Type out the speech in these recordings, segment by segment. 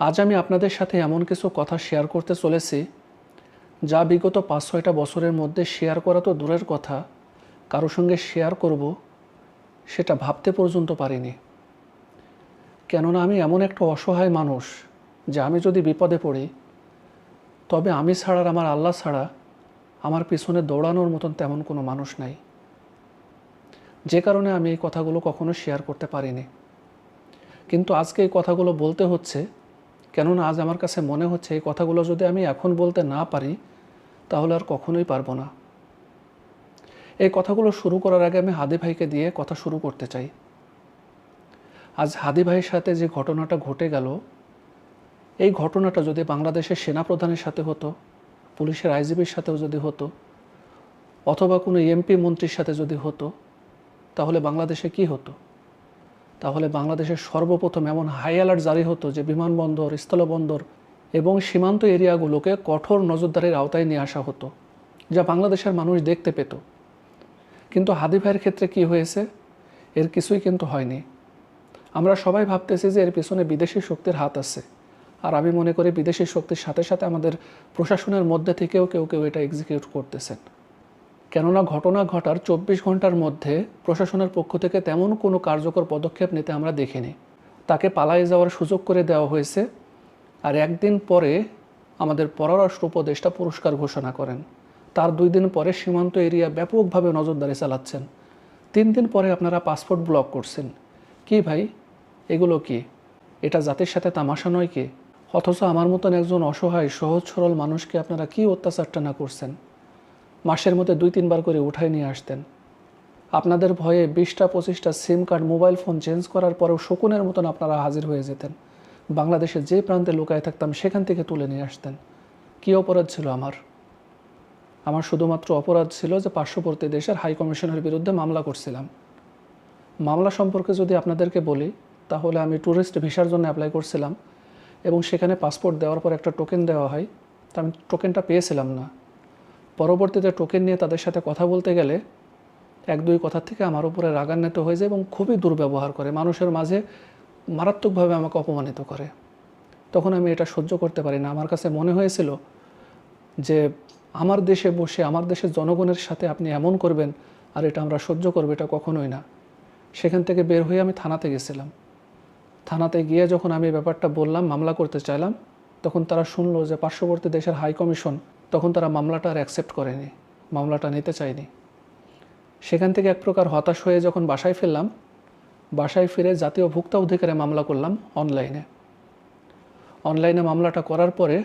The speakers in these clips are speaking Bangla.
আজ আমি আপনাদের সাথে এমন কিছু কথা শেয়ার করতে চলেছি, যা বিগত পাঁচ, ছয়টা বছরের মধ্যে শেয়ার করা তো দূরের কথা। কারও সঙ্গে শেয়ার করব, সেটা ভাবতে পর্যন্ত পারিনি। কেননা আমি এমন একটা অসহায় মানুষ, যে আমি যদি বিপদে পড়ি, তবে আমি ছাড়ার আমার আল্লাহ ছাড়া আমার পিছনে দৌড়ানোর মতন তেমন কোনো মানুষ নাই। যে কারণে আমি এই কথাগুলো কখনো শেয়ার করতে পারিনি। কিন্তু আজকে এই কথাগুলো বলতে হচ্ছে কেননা আজ আমার কাছে মনে হচ্ছে এই কথাগুলো যদি আমি এখন বলতে না পারি, তাহলে আর কখনোই পারব না। এই কথাগুলো শুরু করার আগে আমি হাদি ভাইকে দিয়ে কথা শুরু করতে চাই। আজ হাদি ভাইয়ের সাথে যে ঘটনাটা ঘটে গেল, এই ঘটনাটা যদি বাংলাদেশের সেনাপ্রধানের সাথে হতো, পুলিশের আইজিপির সাথেও যদি হতো, অথবা কোনো এমপি মন্ত্রীর সাথে যদি হতো, তাহলে বাংলাদেশে কি হতো? তাহলে বাংলাদেশের সর্বপ্রথম এমন হাই অ্যালার্ট জারি হতো যে বিমানবন্দর, স্থলবন্দর এবং সীমান্ত এরিয়াগুলোকে কঠোর নজরদারির আওতায় নিয়ে আসা হতো, যা বাংলাদেশের মানুষ দেখতে পেত। কিন্তু হাদি ভাইয়ের ক্ষেত্রে কি হয়েছে? এর কিছুই কিন্তু হয়নি। আমরা সবাই ভাবতেছি যে এর পিছনে বিদেশি শক্তির হাত আছে। আর আমি মনে করি বিদেশি শক্তির সাথে সাথে আমাদের প্রশাসনের মধ্যে থেকেও কেউ কেউ এটা এক্সিকিউট করতেছেন। কেননা ঘটনা ঘটার চব্বিশ ঘণ্টার মধ্যে প্রশাসনের পক্ষ থেকে তেমন কোনো কার্যকর পদক্ষেপ নিতে আমরা দেখিনি। তাকে পালায়ে যাওয়ার সুযোগ করে দেওয়া হয়েছে আর একদিন পরে আমাদের পররাষ্ট্র উপদেষ্টা পুরস্কার ঘোষণা করেন। তার দুই দিন পরে সীমান্ত এরিয়া ব্যাপকভাবে নজরদারি চালাচ্ছেন। তিন দিন পরে আপনারা পাসপোর্ট ব্লক করছেন। কি ভাই? এগুলো কি? এটা জাতির সাথে তামাশা নয় কি? অথচ আমার মতন একজন অসহায়, সহজ, সরল মানুষকে আপনারা কি অত্যাচারটা না করছেন? মাসের মধ্যে দুই, তিনবার করে উঠাই নিয়ে আসতেন। আপনাদের ভয়ে বিশটা, পঁচিশটা SIM card, mobile phone change করার পরেও শকুনের মতন আপনারা হাজির হয়ে যেতেন। বাংলাদেশের যে প্রান্তে লুকায় থাকতাম, সেখান থেকে তুলে নিয়ে আসতেন। কী অপরাধ ছিল আমার? আমার শুধুমাত্র অপরাধ ছিল যে পার্শ্ববর্তী দেশের হাই কমিশনের বিরুদ্ধে মামলা করছিলাম। মামলা সম্পর্কে যদি আপনাদেরকে বলি, তাহলে আমি ট্যুরিস্ট ভিসার জন্য অ্যাপ্লাই করছিলাম এবং সেখানে পাসপোর্ট দেওয়ার পর একটা টোকেন দেওয়া হয়। তা আমি টোকেনটা পেয়েছিলাম না। পরবর্তীতে টোকেন নিয়ে তাদের সাথে কথা বলতে গেলে এক দুই কথার থেকে আমার উপরে রাগান্বিত হয়ে যায় এবং খুবই দুর্ব্যবহার করে। মানুষের মাঝে মারাত্মকভাবে আমাকে অপমানিত করে। তখন আমি এটা সহ্য করতে পারি না। আমার কাছে মনে হয়েছিল যে আমার দেশে বসে, আমার দেশের জনগণের সাথে আপনি এমন করবেন আর এটা আমরা সহ্য করব, এটা কখনোই না। সেখান থেকে বের হয়ে আমি থানাতে গেছিলাম। থানাতে গিয়ে যখন আমি ব্যাপারটা বললাম, মামলা করতে চাইলাম, তখন তারা শুনলো যে পার্শ্ববর্তী দেশের হাই কমিশন তখন তারা মামলাটা আর অ্যাকসেপ্ট করেনি, মামলাটা নিতে চায়নি। সেখান থেকে এক প্রকার হতাশ হয়ে যখন বাসায় ফিরলাম, বাসায় ফিরে জাতীয় ভোক্তা অধিকারে মামলা করলাম অনলাইনে অনলাইনে মামলাটা করার পরে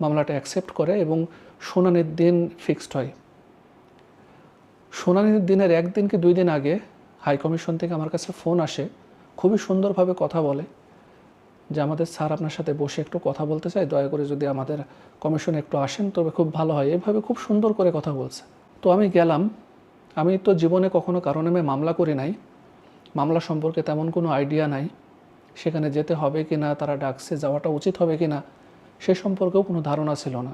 মামলাটা অ্যাকসেপ্ট করে এবং শুনানির দিন ফিক্সড হয়। শুনানির দিনের একদিন কি দুই দিন আগে হাই কমিশন থেকে আমার কাছে ফোন আসে, খুবই সুন্দরভাবে কথা বলে। যে আমাদের স্যার আপনার সাথে বসে একটু কথা বলতে চাই দয়া করে যদি আমাদের কমিশনে একটু আসেন, তবে খুব ভালো হয়। এইভাবে খুব সুন্দর করে কথা বলছে। তো আমি গেলাম। আমি তো জীবনে কখনো কারণে আমি মামলা করি নাই। মামলা সম্পর্কে তেমন কোনো আইডিয়া নাই। সেখানে যেতে হবে কি না তারা ডাকছে, যাওয়াটা উচিত হবে কি না সে সম্পর্কেও কোনো ধারণা ছিল না।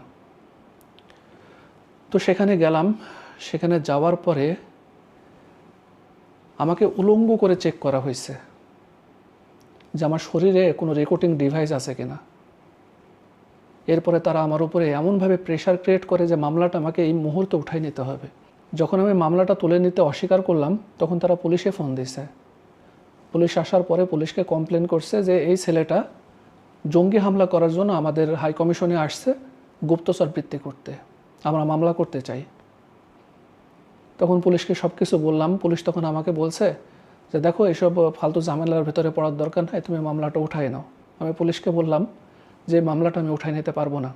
তো সেখানে গেলাম। সেখানে যাওয়ার পরে আমাকে উলঙ্গ করে চেক করা হয়েছে। যে আমার শরীরে কোনো রেকর্ডিং ডিভাইস আছে কিনা। এরপরে তারা আমার উপরে এমনভাবে প্রেশার ক্রিয়েট করে যে মামলাটা আমাকে এই মুহূর্তে উঠাই নিতে হবে। যখন আমি মামলাটা তুলে নিতে অস্বীকার করলাম, তখন তারা পুলিশে ফোন দিছে। পুলিশ আসার পরে পুলিশকে কমপ্লেন করছে যে এই ছেলেটা জঙ্গি হামলা করার জন্য আমাদের হাই কমিশনে আসছে গুপ্তচর বৃত্তি করতে। আমরা মামলা করতে চাই। তখন পুলিশকে সব কিছু বললাম। পুলিশ তখন আমাকে বলছে যে দেখো, এসব ফালতু ঝামেলার ভেতরে পড়ার দরকার নাই, তুমি মামলাটা উঠাই নাও। আমি পুলিশকে বললাম যে, মামলাটা আমি উঠাই নিতে পারব না।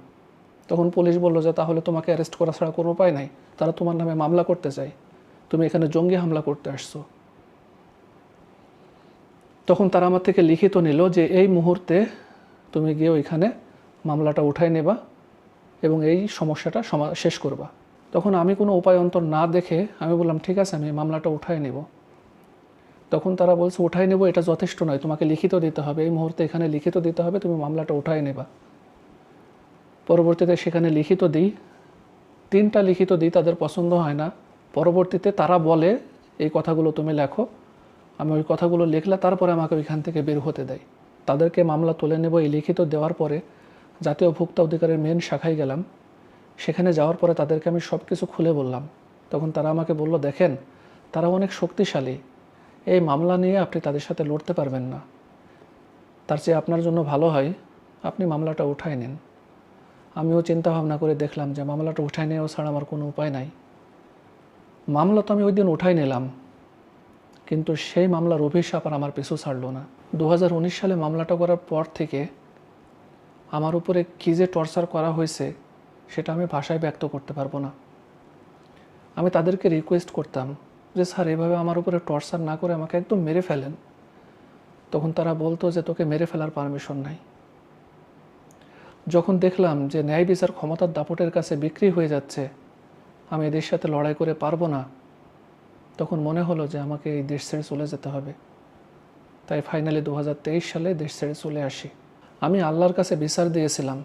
তখন পুলিশ বলল যে, তাহলে তোমাকে অ্যারেস্ট করা ছাড়া কোনো উপায় নাই। তারা তোমার নামে মামলা করতে চায়। তুমি এখানে জঙ্গি হামলা করতে আসছো। তখন তারা আমার থেকে লিখিত নিল যে, এই মুহূর্তে তুমি গিয়ে ওইখানে মামলাটা উঠাই নেবা এবং এই সমস্যাটা সমা, শেষ করবা। তখন আমি কোনো উপায় অন্তর না দেখে আমি বললাম, ঠিক আছে, আমি মামলাটা উঠাই নেব। তখন তারা বলছে, উঠাই নেব, এটা যথেষ্ট নয়, তোমাকে লিখিত দিতে হবে। এই মুহূর্তে এখানে লিখিত দিতে হবে, তুমি মামলাটা উঠাই নেবা। পরবর্তীতে সেখানে লিখিত দিই। তিনটা লিখিত দিই, তাদের পছন্দ হয় না। পরবর্তীতে তারা বলে, এই কথাগুলো তুমি লেখো, আমি ওই কথাগুলো লিখলে তারপরে আমাকে ওইখান থেকে বের হতে দেয়। তাদেরকে মামলা তুলে নেব। এই লিখিত দেওয়ার পরে জাতীয় ভোক্তা অধিকারের মেন শাখায় গেলাম। সেখানে যাওয়ার পরে তাদেরকে আমি সব কিছু খুলে বললাম। তখন তারা আমাকে বলল, দেখেন, তারা অনেক শক্তিশালী। এই মামলা নিয়ে আপনি তাদের সাথে লড়তে পারবেন না। তার চেয়ে আপনার জন্য ভালো হয় আপনি মামলাটা উঠায় নিন। আমিও চিন্তা ভাবনা করে দেখলাম যে মামলাটা উঠায় নেওয়া ছাড়া আমার কোনো উপায় নাই। মামলা তো আমি ওই দিন উঠাই নিলাম, কিন্তু সেই মামলার অভিশাপ আর আমার পিছু ছাড়লো না। দু হাজার উনিশ সালে মামলাটা করার পর থেকে আমার উপরে কী যে টর্চার করা হয়েছে সেটা আমি ভাষায় ব্যক্ত করতে পারব না। আমি তাদেরকে রিকোয়েস্ট করতাম যে, স্যার, এভাবে আমার উপরে টর্চার না করে আমাকে একদম মেরে ফেলেন। তখন তারা বলতো যে, তোকে মেরে ফেলার পারমিশন নাই। যখন দেখলাম যে, ন্যায় বিচার ক্ষমতার দাপটের কাছে বিক্রি হয়ে যাচ্ছে, আমি এদের সাথে লড়াই করে পারব না। তখন মনে হলো যে, আমাকে এই দেশ ছেড়ে চলে যেতে হবে। তাই ফাইনালি দু হাজার তেইশ সালে দেশ ছেড়ে চলে আসি। আমি আল্লাহর কাছে বিচার দিয়েছিলাম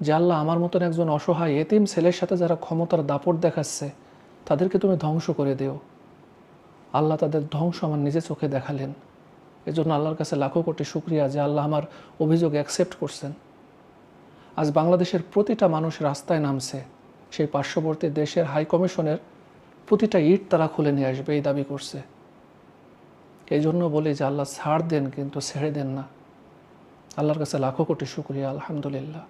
যে, আল্লাহ আমার মতন একজন অসহায় এতিম ছেলের সাথে যারা ক্ষমতার দাপট দেখাচ্ছে তাদেরকে তুমি ধ্বংস করে দিও। আল্লাহ তাদের ধ্বংস আমার নিজে চোখে দেখালেন। এজন্য আল্লাহর কাছে লাখো কোটি শুক্রিয়া যে আল্লাহ আমার অভিযোগ অ্যাকসেপ্ট করছেন। আজ বাংলাদেশের প্রতিটা মানুষ রাস্তায় নামছে। সেই পার্শ্ববর্তী দেশের হাই কমিশনের প্রতিটা ইট তারা খুলে নিয়ে আসবে এই দাবি করছে। এই জন্য বলি যে আল্লাহ ছাড় দেন কিন্তু ছেড়ে দেন না। আল্লাহর কাছে লাখো কোটি শুক্রিয়া, আলহামদুলিল্লাহ।